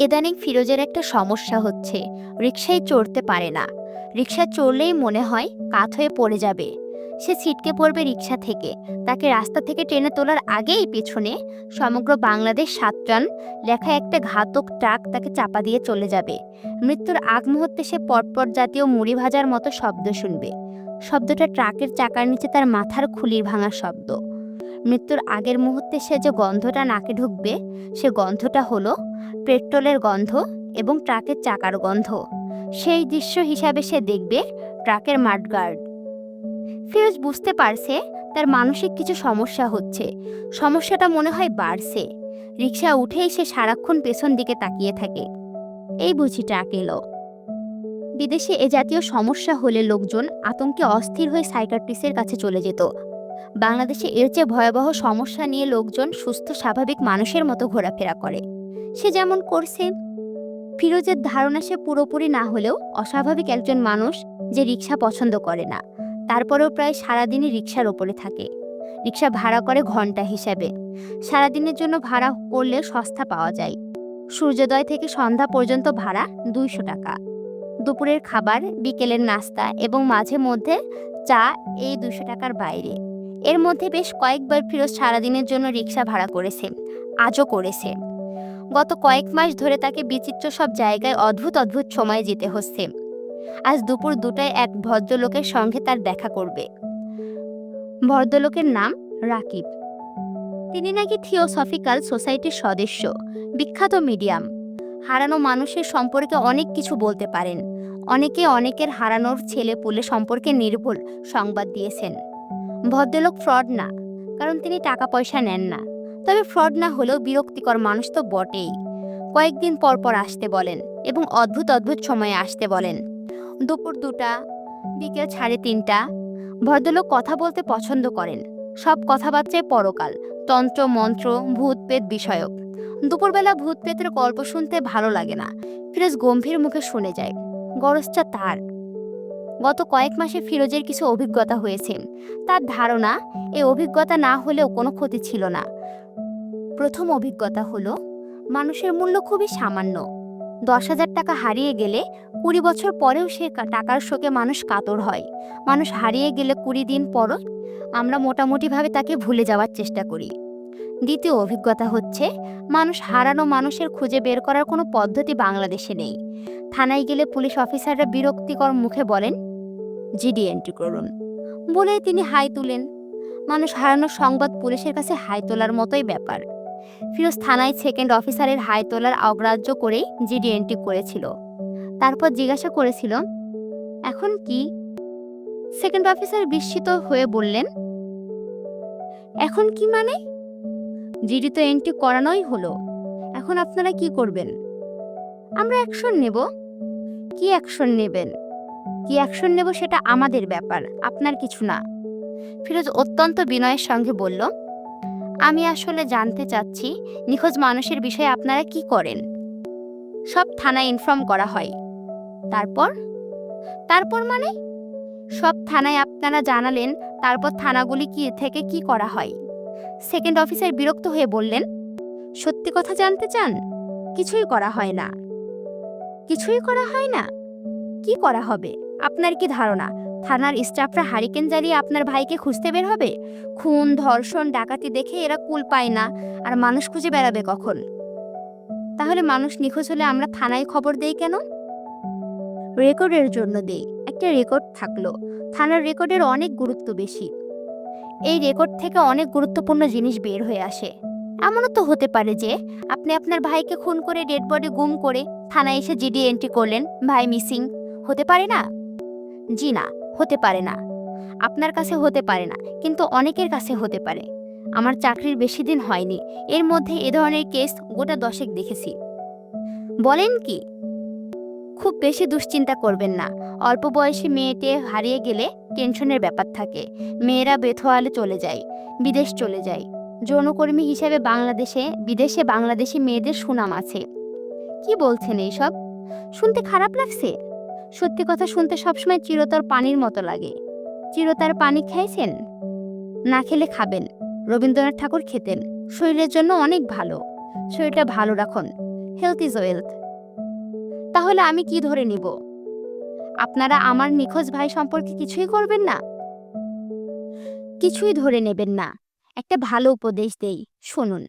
ইদানিং ফিরোজের একটা সমস্যা হচ্ছে। রিকশায় চড়তে পারে না। রিকশা চড়লেই মনে হয় কাত হয়ে পড়ে যাবে। সে ছিটকে পড়বে রিকশা থেকে। তাকে রাস্তা থেকে টেনে তোলার আগেই পেছনে সমগ্র বাংলাদেশ সাতটান লেখা একটা ঘাতক ট্রাক তাকে চাপা দিয়ে চলে যাবে। মৃত্যুর আগ মুহূর্তে সে পটপট জাতীয় মুড়ি ভাজার মতো শব্দ শুনবে। শব্দটা ট্রাকের চাকার নিচে তার মাথার খুলির ভাঙার শব্দ। মৃত্যুর আগের মুহূর্তে সে যে গন্ধটা নাকে ঢুকবে, সে গন্ধটা হলো পেট্রোলের গন্ধ এবং ট্রাকের চাকার গন্ধ। সেই দৃশ্য হিসাবে সে দেখবে ট্রাকের মাডগার্ড ফিরোজ বুঝতে পারছে তার মানসিক কিছু সমস্যা হচ্ছে। সমস্যাটা মনে হয় বাড়ছে। রিক্সা উঠেই সে সারাক্ষণ পেছন দিকে তাকিয়ে থাকে। এই বুঝি ট্রাক এলো। বিদেশে এ জাতীয় সমস্যা হলে লোকজন আতঙ্কে অস্থির হয়ে সাইকাট্রিস্টের কাছে চলে যেত। বাংলাদেশে এর চেয়ে ভয়াবহ সমস্যা নিয়ে লোকজন সুস্থ, স্বাভাবিক মানুষের মতো ঘোরাফেরা করে। সে যেমন করছে, ফিরোজের ধারণা সে পুরোপুরি না হলেও অস্বাভাবিক একজন মানুষ যে রিক্সা পছন্দ করে না, তারপরেও প্রায় সারাদিনই রিক্সার ওপরে থাকে। রিক্সা ভাড়া করে ঘণ্টা হিসাবে। সারাদিনের জন্য ভাড়া করলে সস্তা পাওয়া যায়। সূর্যোদয় থেকে সন্ধ্যা পর্যন্ত ভাড়া দুইশো টাকা। দুপুরের খাবার, বিকেলের নাস্তা এবং মাঝে মধ্যে চা এই দুশো টাকার বাইরে। এর মধ্যে বেশ কয়েকবার ফিরোজ সারাদিনের জন্য রিক্সা ভাড়া করেছে, আজও করেছে। গত কয়েক মাস ধরে তাকে বিচিত্র সব জায়গায় অদ্ভুত অদ্ভুত সময়ে যেতে হচ্ছে। আজ দুপুর দুটায় এক ভদ্রলোকের সঙ্গে তার দেখা করবে। ভদ্রলোকের নাম রাকিব। তিনি নাকি থিওসফিক্যাল সোসাইটির সদস্য, বিখ্যাত মিডিয়াম। হারানো মানুষের সম্পর্কে অনেক কিছু বলতে পারেন। অনেকে অনেকের হারানোর ছেলে পুলে সম্পর্কে নির্ভুল সংবাদ দিয়েছেন। ভদ্রলোক ফ্রড না, কারণ তিনি টাকা পয়সা নেন না। তবে ফ্রড না হলেও বিরক্তিকর মানুষ তো বটেই। কয়েকদিন পর পর আসতে বলেন এবং অদ্ভুত অদ্ভুত সময়ে আসতে বলেন। দুপুর দুটা, বিকেল সাড়ে তিনটা, ভদ্রলোক কথা বলতে পছন্দ করেন। সব কথাবার্তায় পরকাল, তন্ত্র, মন্ত্র ভূত পেত বিষয়ক। দুপুরবেলা ভূত পেতের গল্প শুনতে ভালো লাগে না, ফিরোজ গম্ভীর মুখে শুনে যায়। গরজটা তার। গত কয়েক মাসে ফিরোজের কিছু অভিজ্ঞতা হয়েছে। তার ধারণা এই অভিজ্ঞতা না হলেও কোনো ক্ষতি ছিল না। প্রথম অভিজ্ঞতা হলো, মানুষের মূল্য খুবই সামান্য। দশ হাজার টাকা হারিয়ে গেলে কুড়ি বছর পরেও সে টাকার শোকে মানুষ কাতর হয়। মানুষ হারিয়ে গেলে কুড়ি দিন পরও আমরা মোটামুটিভাবে তাকে ভুলে যাওয়ার চেষ্টা করি। দ্বিতীয় অভিজ্ঞতা হচ্ছে, মানুষ হারানো মানুষের খুঁজে বের করার কোনো পদ্ধতি বাংলাদেশে নেই। থানায় গেলে পুলিশ অফিসাররা বিরক্তিকর মুখে বলেন জিডি এন্ট্রি করুন। বলেই তিনি হাই তুলেন। মানুষ হারানোর সংবাদ পুলিশের কাছে হাই তোলার মতোই ব্যাপার। ফিরোজ থানায় সেকেন্ড অফিসারের হাই তোলার অগ্রাহ্য করেই জিডি এন্ট্রি করেছিল। তারপর জিজ্ঞাসা করেছিল, এখন কি? সেকেন্ড অফিসার বিস্মিত হয়ে বললেন, এখন কি মানে? জিডি তো এন্ট্রি করানোই হলো। এখন আপনারা কি করবেন? আমরা অ্যাকশন নেব। কি অ্যাকশন নেবেন? কি অ্যাকশন নেব সেটা আমাদের ব্যাপার, আপনার কিছু না। ফিরোজ অত্যন্ত বিনয়ের সঙ্গে বলল, আমি আসলে জানতে চাচ্ছি, নিখোঁজ মানুষের বিষয়ে আপনারা কি করেন? সব থানায় ইনফর্ম করা হয়। তারপর? তারপর মানে? সব থানায় আপনারা জানালেন, তারপর থানাগুলি কি থেকে কি করা হয়। সেকেন্ড অফিসার বিরক্ত হয়ে বললেন, সত্যি কথা জানতে চান? কিছুই করা হয় না। কিছুই করা হয় না? কি করা হবে? আপনার কি ধারণা? থানার স্টাফরা হারিকেন জ্বালিয়ে আপনার ভাইকে খুঁজতে বের হবে? খুন, ধর্ষণ, ডাকাতি দেখে এরা কুল পায় না। আর মানুষ খুঁজে বেড়াবে কখন? তাহলে মানুষ নিখোঁজ হলে আমরা থানায় খবর দেই কেন? রেকর্ডের জন্য দেই। একটা রেকর্ড থাকল। থানার রেকর্ডের অনেক গুরুত্ব বেশি। এই রেকর্ড থেকে অনেক গুরুত্বপূর্ণ জিনিস বের হয়ে আসে। এমনও তো হতে পারে যে, আপনি আপনার ভাইকে খুন করে, ডেড বডি গুম করে থানায় এসে জিডি এন্ট্রি করলেন, ভাই মিসিং। হতে পারে না? জি না, হতে পারে না। আপনার কাছে হতে পারে না, কিন্তু অনেকের কাছে হতে পারে। আমার চাকরির বেশি দিন হয়নি, এর মধ্যে এ ধরনের কেস গোটা দশেক দেখেছি। বলেন কি? খুব বেশি দুশ্চিন্তা করবেন না, অল্প বয়সী মেয়েটে হারিয়ে গেলে টেনশনের ব্যাপার থাকে। মেয়েরা বেথোয়ালে চলে যায়, বিদেশ চলে যায়। যৌনকর্মী হিসেবে বাংলাদেশে, বিদেশে বাংলাদেশি মেয়েদের সুনাম আছে। কি বলছেন এইসব? শুনতে খারাপ লাগছে? সত্যি কথা শুনতে সবসময় চিরতর পানির মতো লাগে। চিরতার পানি খাইছেন না খেলে খাবেন। রবীন্দ্রনাথ ঠাকুর খেতেন। শরীরের জন্য অনেক ভালো। শরীরটা ভালো রাখুন। হেলথ ইজ ওয়েলথ তাহলে আমি কি ধরে নিব? আপনারা আমার নিখোঁজ ভাই সম্পর্কে কিছুই করবেন না? কিছুই ধরে নেবেন না। একটা ভালো উপদেশ দেই। শুনুন।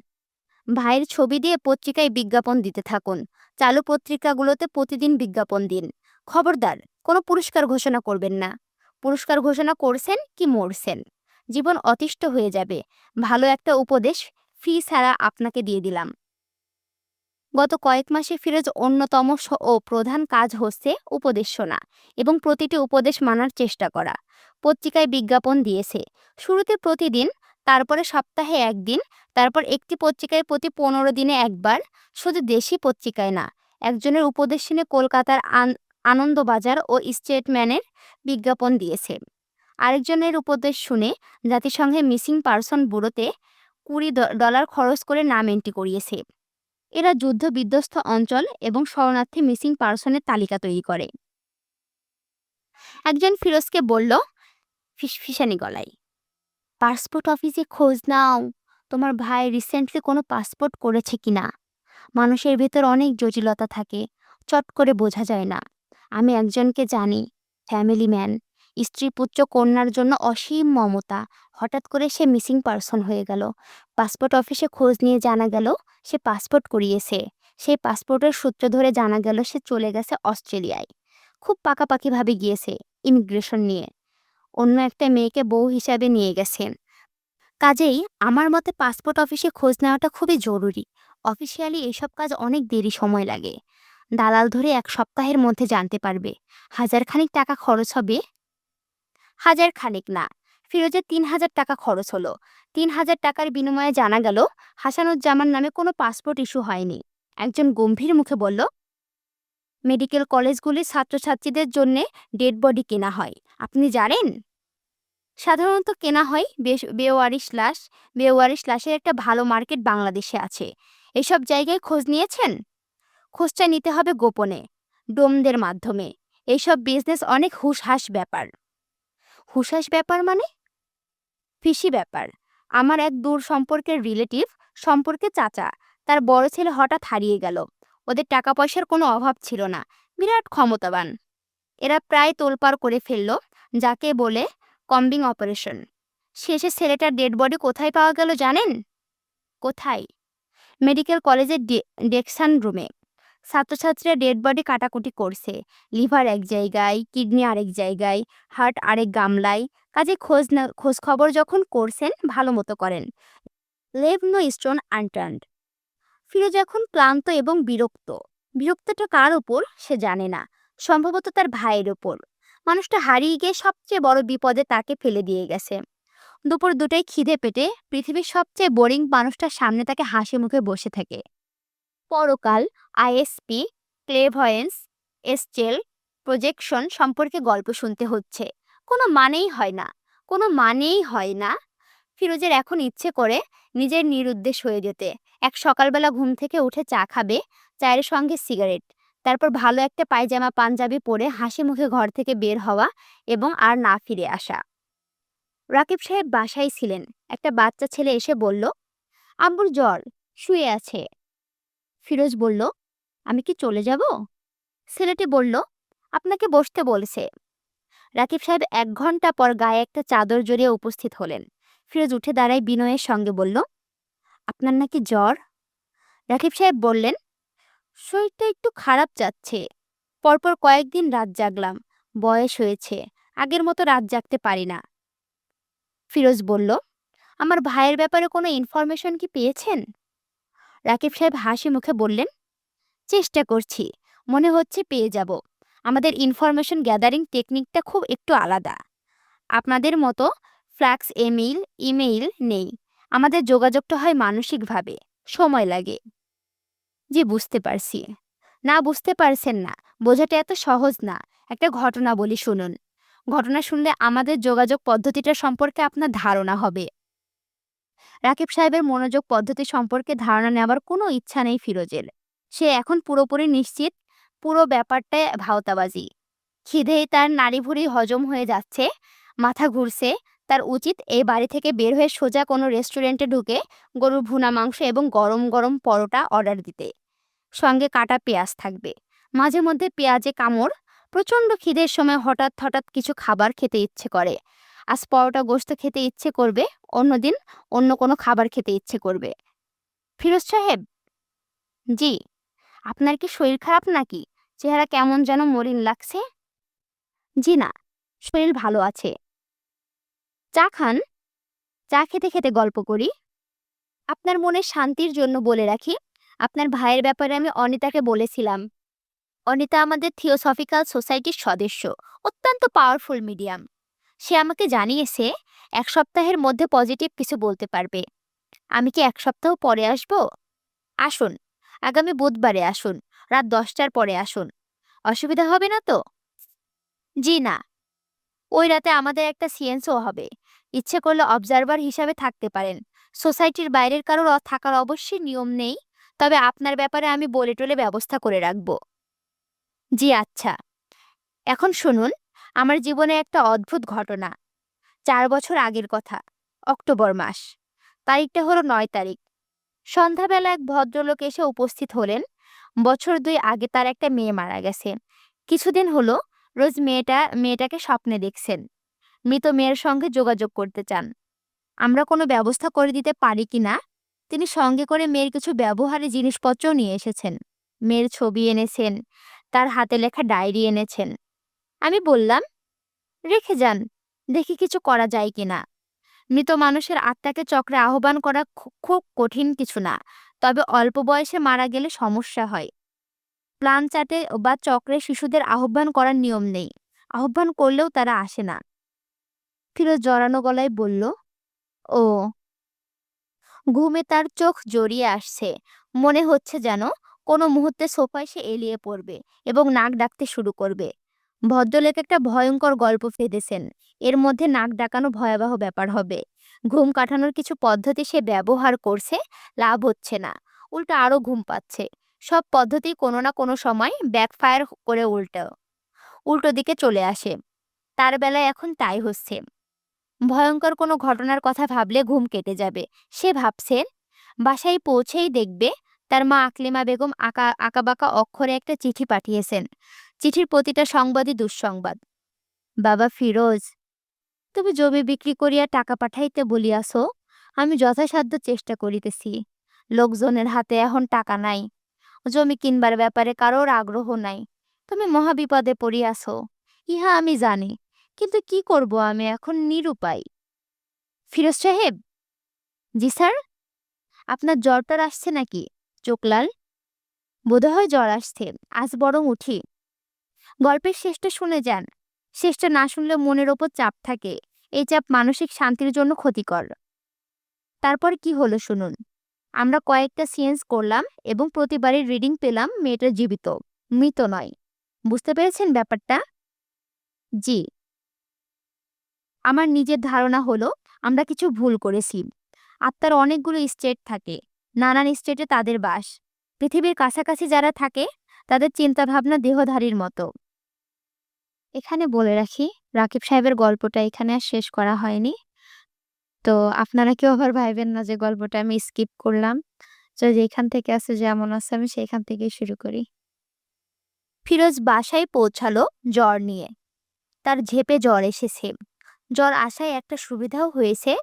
ভাইয়ের ছবি দিয়ে পত্রিকায় বিজ্ঞাপন দিতে থাকুন। চালু পত্রিকাগুলোতে প্রতিদিন বিজ্ঞাপন দিন। খবরদার, কোনো পুরস্কার ঘোষণা করবেন না। পুরস্কার ঘোষণা করছেন কি মরছেন? জীবন অতিষ্ঠ হয়ে যাবে। ভালো একটা উপদেশ ফি ছাড়া আপনাকে দিয়ে দিলাম। গত কয়েক মাসে ফিরোজ অন্যতম ও প্রধান কাজ হচ্ছে উপদেশ শোনা এবং প্রতিটি উপদেশ মানার চেষ্টা করা। পত্রিকায় বিজ্ঞাপন দিয়েছে। শুরুতে প্রতিদিন, তারপরে সপ্তাহে একদিন, তারপর একটি পত্রিকায় প্রতি পনেরো দিনে একবার। শুধু দেশি পত্রিকায় না, একজনের উপদেশ শুনে কলকাতার আন- আনন্দবাজার ও স্টেটম্যানের বিজ্ঞাপন দিয়েছে। আরেকজনের উপদেশ শুনে জাতিসংঘে মিসিং পারসন ব্যুরোতে কুড়ি ডলার খরচ করে নাম এন্ট্রি করিয়েছে। এরা যুদ্ধ বিধ্বস্ত অঞ্চল এবং শরণার্থী মিসিং পারসনের তালিকা তৈরি করে। একজন ফিরোজকে বলল ফিসফিসানি গলায়। পাসপোর্ট অফিসে খোঁজ নাও। তোমার ভাই রিসেন্টলি কোনো পাসপোর্ট করেছে কিনা? মানুষের ভেতর অনেক জটিলতা থাকে। চট করে বোঝা যায় না। আমি একজনকে জানি ফ্যামিলি ম্যান স্ত্রী পুত্র কন্যার জন্য অসীম মমতা। হঠাৎ করে সে মিসিং পার্সন হয়ে গেল। পাসপোর্ট অফিসে খোঁজ নিয়ে জানা গেল, সে পাসপোর্ট করিয়েছে। সেই পাসপোর্টের সূত্র ধরে জানা গেল, সে চলে গেছে অস্ট্রেলিয়ায়। খুব পাকাপাকিভাবে গিয়েছে ইমিগ্রেশন নিয়ে। অন্য একটা মেয়েকে বউ হিসাবে নিয়ে গেছেন। কাজেই আমার মতে পাসপোর্ট অফিসে খোঁজ নেওয়াটা খুবই জরুরি। অফিসিয়ালি এইসব কাজ অনেক দেরি সময় লাগে। দালাল ধরে এক সপ্তাহের মধ্যে জানতে পারবে। হাজার খানিক টাকা খরচ হবে? হাজার খানিক না, ফিরোজের তিন হাজার টাকা খরচ হলো। তিন হাজার টাকার বিনিময়ে জানা গেল, হাসানুজ্জামান নামে কোনো পাসপোর্ট ইস্যু হয়নি। একজন গম্ভীর মুখে বলল, মেডিকেল কলেজগুলির ছাত্রছাত্রীদের জন্যে ডেড বডি কেনা হয়। আপনি জানেন? সাধারণত কেনা হয় বেশ বেওয়ারিশ লাশ বেওয়ারিশ লাশের একটা ভালো মার্কেট বাংলাদেশে আছে। এসব জায়গায় খোঁজ নিয়েছেন? খোঁজটা নিতে হবে গোপনে, ডোমদের মাধ্যমে। এইসব বিজনেস অনেক হুশহাস ব্যাপার। হুশহাস ব্যাপার মানে? ফিসি ব্যাপার। আমার এক দূর সম্পর্কের রিলেটিভ সম্পর্কে চাচা, তার বড় ছেলে হঠাৎ হারিয়ে গেল। ওদের টাকা পয়সার কোনো অভাব ছিল না, বিরাট ক্ষমতাবান। এরা প্রায় তোলপাড় করে ফেলল, যাকে বলে কম্বিং অপারেশন শেষে ছেলেটার ডেড বডি কোথায় পাওয়া গেল জানেন? কোথায়? মেডিকেল কলেজের ডেকসান রুমে ছাত্রছাত্রীরা ডেড বডি কাটাকুটি করছে। লিভার এক জায়গায় কিডনি আরেক জায়গায় হার্ট আরেক গামলায়। কাজে খোঁজ খোঁজ খবর যখন করছেন, ভালো মতো করেন। Leave no stone unturned. Firoz এখন ক্লান্ত এবং বিরক্ত। বিরক্তটা কার ওপর? সে জানে না। সম্ভবত তার ভাইয়ের ওপর। মানুষটা হারিয়ে গিয়ে সবচেয়ে বড় বিপদে তাকে ফেলে দিয়ে গেছে। দুপুর দুটোই খিদে পেটে পৃথিবীর সবচেয়ে বোরিং মানুষটার সামনে তাকে হাসি মুখে বসে থাকে। পরকাল আইএসপি ক্লেভয়েন্স এসচেল প্রজেকশন সম্পর্কে গল্প শুনতে হচ্ছে। কোনো মানেই হয় না, কোনো মানেই হয় না। ফিরোজের এখন ইচ্ছে করে নিজের নিরুদ্দেশ হয়ে যেতে। এক সকালবেলা ঘুম থেকে উঠে চা খাবে, চায়ের সঙ্গে সিগারেট, তারপর ভালো একটা পায়জামা, পাঞ্জাবি পরে হাসি মুখে ঘর থেকে বের হওয়া এবং আর না ফিরে আসা। রাকিব সাহেব বাসায় ছিলেন। একটা বাচ্চা ছেলে এসে বলল আব্বুর জ্বর, শুয়ে আছে। ফিরোজ বলল, আমি কি চলে যাব? ছেলেটি বলল, আপনাকে বসতে বলছে। রাকিব সাহেব এক ঘণ্টা পর গায়ে একটা চাদর জড়িয়ে উপস্থিত হলেন। ফিরোজ উঠে দাঁড়ায় বিনয়ের সঙ্গে বলল, আপনার নাকি জ্বর? রাকিব সাহেব বললেন, শরীরটা একটু খারাপ যাচ্ছে। পরপর কয়েকদিন রাত জাগলাম। বয়স হয়েছে। আগের মতো রাত জাগতে পারি না। ফিরোজ বলল, আমার ভাইয়ের ব্যাপারে কোনো ইনফরমেশন কি পেয়েছেন? রাকিব সাহেব হাসি মুখে বললেন, চেষ্টা করছি, মনে হচ্ছে পেয়ে যাব। আমাদের ইনফরমেশন গ্যাদারিং টেকনিকটা খুব একটু আলাদা। আপনাদের মতো ফ্ল্যাক্স এমেইল ইমেইল নেই। আমাদের যোগাযোগটা হয় মানসিকভাবে, সময় লাগে। জি, বুঝতে পারছি। না, বুঝতে পারছেন না। বোঝাটা এত সহজ না। একটা ঘটনা বলি শুনুন। ঘটনা শুনলে আমাদের যোগাযোগ পদ্ধতিটা সম্পর্কে আপনার ধারণা হবে। রাকিব সাহেবের মনোযোগ পদ্ধতি সম্পর্কে ধারণা নেওয়ার কোনো ইচ্ছা নেই ফিরোজের। সে এখন পুরোপুরি নিশ্চিত, পুরো ব্যাপারটায় ভাওতাবাজি। খিদেই তার নাড়িভুড়ি হজম হয়ে যাচ্ছে, মাথা ঘুরছে, তার উচিত এই বাড়ি থেকে বের হয়ে সোজা কোনো রেস্টুরেন্টে ঢুকে গরুর ভুনা মাংস এবং গরম গরম পরোটা অর্ডার দিতে। সঙ্গে কাটা পেঁয়াজ থাকবে। মাঝে মধ্যে পেঁয়াজে কামড়, প্রচণ্ড খিদের সময় হঠাৎ হঠাৎ কিছু খাবার খেতে ইচ্ছে করে। আজ পরোটা গোস্ত খেতে ইচ্ছে করবে, অন্যদিন অন্য কোনো খাবার খেতে ইচ্ছে করবে। ফিরোজ সাহেব, জি, আপনার কি শরীর খারাপ নাকি? চেহারা কেমন যেন মলিন লাগছে? জি না, শরীর ভালো আছে। চা খান, চা খেতে খেতে গল্প করি। আপনার মনে শান্তির জন্য বলে রাখি, আপনার ভাইয়ের ব্যাপারে আমি অনিতাকে বলেছিলাম। অনিতা আমাদের থিওসফিক্যাল সোসাইটির সদস্য, অত্যন্ত পাওয়ারফুল মিডিয়াম। সে আমাকে জানিয়েছে এক সপ্তাহের মধ্যে পজিটিভ কিছু বলতে পারবে। আমি কি এক সপ্তাহ পরে আসব? আসুন। আগামী বুধবারে আসুন। রাত দশটার পরে আসুন। অসুবিধা হবে না তো? জি না। ওই রাতে আমাদের একটা সিএনসও হবে। ইচ্ছে করলে অবজারভার হিসাবে থাকতে পারেন। সোসাইটির বাইরের কারোর থাকার অবশ্যই নিয়ম নেই। তবে আপনার ব্যাপারে আমি বলে টলে ব্যবস্থা করে রাখব। জি আচ্ছা। এখন শুনুন। আমার জীবনে একটা অদ্ভুত ঘটনা। চার বছর আগের কথা, অক্টোবর মাস। তারিখটা হলো নয় তারিখ। সন্ধ্যাবেলা এক ভদ্রলোক এসে উপস্থিত হলেন। বছর দুই আগে তার একটা মেয়ে মারা গেছে। কিছুদিন হলো রোজ মেয়েটা, মেয়েটাকে স্বপ্নে দেখছেন। মৃত মেয়ের সঙ্গে যোগাযোগ করতে চান। আমরা কোনো ব্যবস্থা করে দিতে পারি কি না? তিনি সঙ্গে করে মেয়ের কিছু ব্যবহারে জিনিসপত্রও নিয়ে এসেছেন। মেয়ের ছবি এনেছেন, তার হাতে লেখা ডায়েরি এনেছেন। আমি বললাম, রেখে যান, দেখি কিছু করা যায় কিনা। মৃত মানুষের আত্মাকে চক্রে আহ্বান করা খুব কঠিন কিছু না, তবে অল্প বয়সে মারা গেলে সমস্যা হয়। প্লান চাটে বা চক্রে শিশুদের আহ্বান করার নিয়ম নেই, আহ্বান করলেও তারা আসে না। ফিরোজ জড়ানো গলায় বলল, ও। ঘুমে তার চোখ জড়িয়ে আসছে, মনে হচ্ছে যেন কোনো মুহূর্তে সোফায় সে এলিয়ে পড়বে এবং নাক ডাকতে শুরু করবে। ভদ্রলোক একটা ভয়ঙ্কর গল্প ফেঁদেছেন। এর মধ্যে নাক ডাকানো ভয়াবহ ব্যাপার হবে। ঘুম কাটানোর কিছু পদ্ধতি সে ব্যবহার করছে, লাভ হচ্ছে না। উল্টো আরও ঘুম পাচ্ছে। সব পদ্ধতি কোনো না কোনো সময় ব্যাকফায়ার করে উল্টো। উল্টো দিকে চলে আসে। তার বেলায় এখন তাই হচ্ছে। ভয়ঙ্কর কোনো ঘটনার কথা ভাবলে ঘুম কেটে যাবে। সে ভাবছে, বাসায় পৌঁছেই দেখবে তার মা আকলিমা বেগম আঁকা, আঁকাবাঁকা অক্ষরে একটা চিঠি পাঠিয়েছেন। চিঠির প্রতিটা সংবাদই দুঃসংবাদ। বাবা ফিরোজ, তুমি জমি বিক্রি করিয়া টাকা পাঠাইতে বলিয়াছো, আমি যথাসাধ্য চেষ্টা করিতেছি। লোকজনের হাতে এখন টাকা নাই। জমি কিনবার ব্যাপারে কারোর আগ্রহ নাই। তুমি মহাবিপদে পড়িয়াছো। ইহা আমি জানি, কিন্তু কি করব আমি এখন নিরুপায়? ফিরোজ সাহেব? জি স্যার? আপনার জ্বরটার আসছে নাকি? চোখলাল বোধহয় জ্বর আসছে। আজ বরং উঠি। গল্পের শেষটা শুনে যান। শেষটা না শুনলে মনের ওপর চাপ থাকে। এই চাপ মানসিক শান্তির জন্য ক্ষতিকর। তারপর কি হলো শুনুন। আমরা কয়েকটা সিয়েন্স করলাম এবং প্রতিবারই রিডিং পেলাম মেয়েটা জীবিত। মৃত নয়। বুঝতে পেরেছেন ব্যাপারটা? জি। আমার নিজের ধারণা হলো, আমরা কিছু ভুল করেছি। আত্মার অনেকগুলো স্টেট থাকে। নানান স্টেটে তাদের বাস। পৃথিবীর কাছাকাছি যারা থাকে, তাদের চিন্তাভাবনা দেহধারীর মতো। এখানে বলে রাখি, রাকিব সাহেবের গল্পটা এখানে আর শেষ করা হয়নি। তো আপনারা কেউ আবার ভাইবেন না যে গল্পটা আমি স্কিপ করলাম। তো যেখান থেকে আছে, যেমন আছে, আমি সেখান থেকেই শুরু করি। ফিরোজ বাসায় পৌঁছালো জ্বর নিয়ে। তার ঝেপে জ্বর এসেছে। জ্বর আসায় একটা সুবিধাও হয়েছে।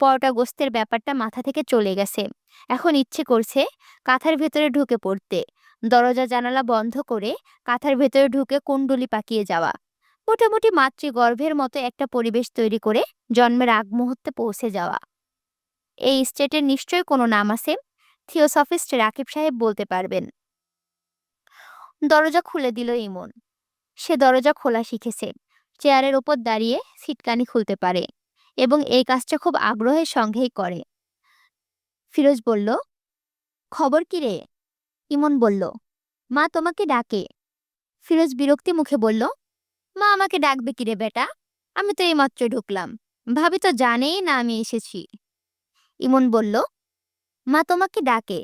পরোটা গোস্তের ব্যাপারটা মাথা থেকে চলে গেছে। এখন ইচ্ছে করছে কাঁথার ভেতরে ঢুকে পড়তে। দরজা জানালা বন্ধ করে কাঁথার ভেতরে ঢুকে কুণ্ডলি পাকিয়ে যাওয়া। মোটামুটি মাতৃগর্ভের মতো একটা পরিবেশ তৈরি করে জন্মের আগ মুহূর্তে পৌঁছে যাওয়া। এই স্টেটের নিশ্চয়ই কোনো নাম আছে? থিওসফিস্ট রাকিব সাহেব বলতে পারবেন। দরজা খুলে দিল ইমন। সে দরজা খোলা শিখেছে। চেয়ারের ওপর দাঁড়িয়ে সিটকানি খুলতে পারে এবং এই কাজটা খুব আগ্রহের সঙ্গেই করে। ফিরোজ বলল, খবর কি রে? ইমন বলল, মা তোমাকে ডাকে। ফিরোজ বিরক্তি মুখে বলল, মা আমাকে ডাকবে কি রে বেটা? আমি তো এইমাত্র ঢুকলাম। ভাবি তো জানেই না আমি এসেছি। ইমন বলল, মা তোমাকে ডাকে।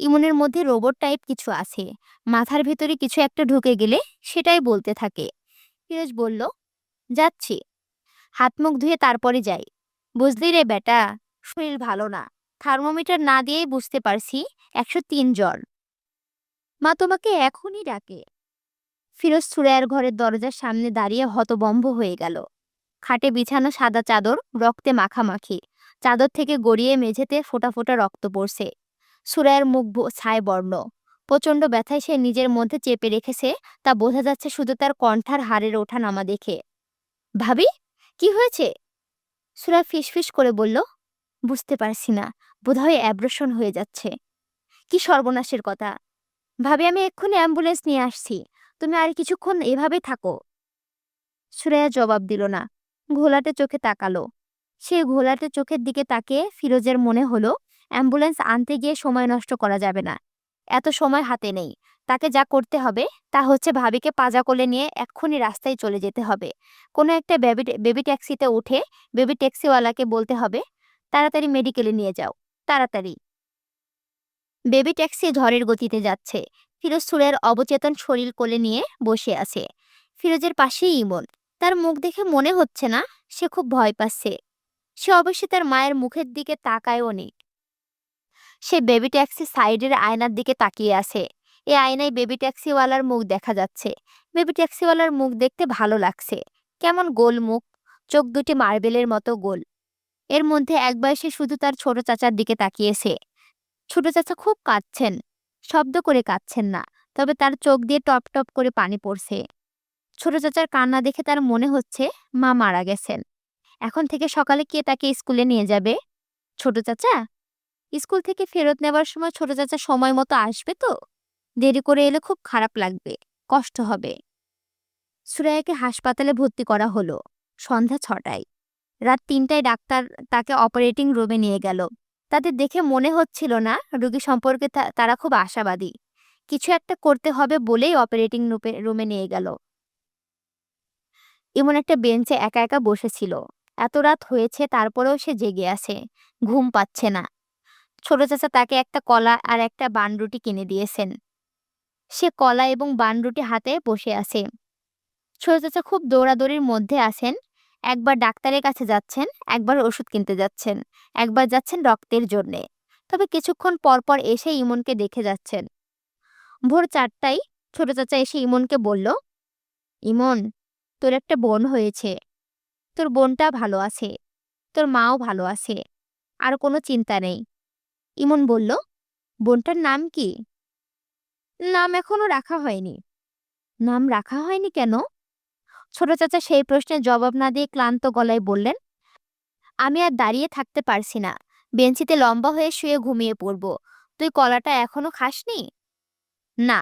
ইমনের মধ্যে রোবট টাইপ কিছু আছে। মাথার ভেতরে কিছু একটা ঢুকে গেলে সেটাই বলতে থাকে। ফিরোজ বলল, যাচ্ছি। হাত মুখ ধুয়ে তারপরে যাই। বুঝলি রে বেটা, শরীর ভালো না। থার্মোমিটার না দিয়েই বুঝতে পারছি একশো তিন জ্বর মা তোমাকে এখনই ডাকে। ফিরোজ সুরাইয়ার ঘরের দরজার সামনে দাঁড়িয়ে হতবম্ব হয়ে গেল। খাটে বিছানো সাদা চাদর, রক্তে মাখামাখি, চাদর থেকে গড়িয়ে মেঝেতে ফোঁটা ফোঁটা রক্ত পড়ছে। সুরাইয়ের মুখ ছায় বর্ণ। প্রচণ্ড ব্যথায় সে নিজের মধ্যে চেপে রেখেছে, তা বোঝা যাচ্ছে শুধু তার কণ্ঠার হাড়ের ওঠা নামা দেখে। ভাবি, কি হয়েছে? সুরা ফিসফিস করে বলল বুঝতে পারছি না। বোধহয় অ্যাব্রেশন হয়ে যাচ্ছে। কি সর্বনাশের কথা। ভাবি, আমি এক্ষুনি অ্যাম্বুলেন্স নিয়ে আসছি। তুমি আর কিছুক্ষণ এভাবে থাকো। সুরাইয়া জবাব দিল না। ঘোলাটে চোখে তাকালো। সে ঘোলাটে চোখের দিকে তাকিয়ে ফিরোজের মনে হলো অ্যাম্বুলেন্স আনতে গিয়ে সময় নষ্ট করা যাবে না। এত সময় হাতে নেই। তাকে যা করতে হবে, তা হচ্ছে ভাবিকে পাজা কোলে নিয়ে এক্ষুনি রাস্তায় চলে যেতে হবে। কোনো একটা বেবি বেবি ট্যাক্সিতে উঠে বেবি ট্যাক্সিওয়ালাকে বলতে হবে তাড়াতাড়ি মেডিকেলে নিয়ে যাও, তাড়াতাড়ি। বেবি ট্যাক্সি ঝড়ের গতিতে যাচ্ছে। ফিরোজ সুরের অবচেতন শরীর কোলে নিয়ে বসে আছে। ফিরোজের পাশেই ইমন। তার মুখ দেখে মনে হচ্ছে না, সে খুব ভয় পাচ্ছে। সে অবশ্যই তার মায়ের মুখের দিকে তাকায়ও নি। সে বেবি ট্যাক্সি সাইডের আয়নার দিকে তাকিয়ে আছে। এ আয়নায় বেবি ট্যাক্সিওয়ালার মুখ দেখা যাচ্ছে। বেবি ট্যাক্সিওয়ালার মুখ দেখতে ভালো লাগছে। কেমন গোল মুখ। চোখ দুটি মার্বেলের মতো গোল। এর মধ্যে একবার সে শুধু তার ছোট চাচার দিকে তাকিয়েছে। ছোট চাচা খুব কাঁদছেন, শব্দ করে কাঁদছেন না, তবে তার চোখ দিয়ে টপ টপ করে পানি পড়ছে। ছোট চাচার কান্না দেখে তার মনে হচ্ছে, মা মারা গেছেন। এখন থেকে সকালে কে তাকে স্কুলে নিয়ে যাবে? ছোট চাচা? স্কুল থেকে ফেরত নেবার সময় ছোট চাচা সময় মতো আসবে তো? দেরি করে এলে খুব খারাপ লাগবে, কষ্ট হবে। সুরাইয়াকে হাসপাতালে ভর্তি করা হলো, সন্ধ্যা ছটায়। রাত তিনটায় ডাক্তার তাকে অপারেটিং রুমে নিয়ে গেল। তাদের দেখে মনে হচ্ছিল না রোগী সম্পর্কে তারা খুব আশাবাদী। কিছু একটা করতে হবে বলেই অপারেটিং রুমে নিয়ে গেল। এমন একটা বেঞ্চে একা একা বসেছিল। এত রাত হয়েছে তারপরেও সে জেগে আছে, ঘুম পাচ্ছে না। ছোট চাচা তাকে একটা কলা আর একটা বানরুটি কিনে দিয়েছেন। সে কলা এবং বানরুটি হাতে বসে আছে। ছোট চাচা খুব দৌড়াদৌড়ির মধ্যে আছেন। একবার ডাক্তারের কাছে যাচ্ছেন, একবার ওষুধ কিনতে যাচ্ছেন, একবার যাচ্ছেন রক্তের জন্যে। তবে কিছুক্ষণ পর পর এসে ইমনকে দেখে যাচ্ছেন। ভোর চারটায় ছোট চাচা এসে ইমনকে বলল, ইমন, তোর একটা বোন হয়েছে। তোর বোনটা ভালো আছে। তোর মাও ভালো আছে। আর কোনো চিন্তা নেই। ইমন বলল, বোনটার নাম কি? নাম এখনও রাখা হয়নি। নাম রাখা হয়নি কেন? ছোট চাচা সেই প্রশ্নের জবাব না দিয়ে ক্লান্ত গলায় বললেন, আমি আর দাঁড়িয়ে থাকতে পারছি না। বেঞ্চিতে লম্বা হয়ে শুয়ে ঘুমিয়ে পড়ব। তুই কলাটা এখনও খাসনি? না।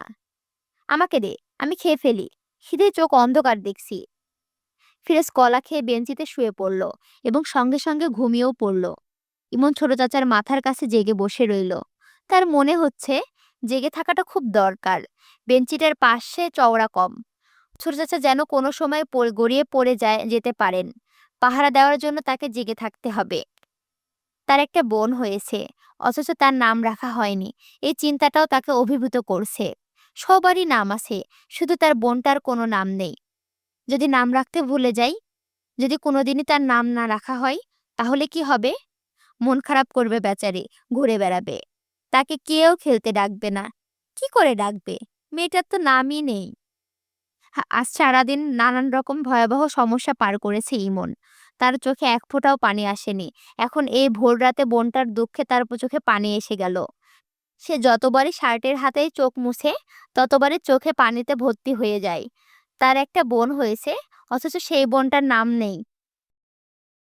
আমাকে দে, আমি খেয়ে ফেলি। খিদে চোখ অন্ধকার দেখছি। ফিরোজ কলা খেয়ে বেঞ্চিতে শুয়ে পড়ল এবং সঙ্গে সঙ্গে ঘুমিয়েও পড়ল। ইমন ছোট চাচার মাথার কাছে জেগে বসে রইল। তার মনে হচ্ছে, জেগে থাকাটা খুব দরকার। বেঞ্চিটার পাশে চওড়া কম। ছোট চাচা যেন কোনো সময় গড়িয়ে পড়ে যায়, যেতে পারেন। পাহারা দেওয়ার জন্য তাকে জেগে থাকতে হবে। তার একটা বোন হয়েছে, অথচ তার নাম রাখা হয়নি। এই চিন্তাটাও তাকে অভিভূত করছে। সবারই নাম আছে, শুধু তার বোনটার কোনো নাম নেই। যদি নাম রাখতে ভুলে যাই, যদি কোনোদিনই তার নাম না রাখা হয়, তাহলে কি হবে? মন খারাপ করবে বেচারি, ঘুরে বেড়াবে। তাকে কেউ খেলতে ডাকবে না। কি করে ডাকবে? মেয়েটার তো নামই নেই। আজ সারাদিন নানান রকম ভয়াবহ সমস্যা পার করেছে ইমন। তার চোখে এক ফোঁটাও পানি আসেনি। এখন এই ভোর রাতে বোনটার দুঃখে তার চোখে পানি এসে গেল। সে যতবারই শার্টের হাতে চোখ মুছে, ততবারই চোখে পানিতে ভর্তি হয়ে যায়। তার একটা বোন হয়েছে, অথচ সেই বোনটার নাম নেই।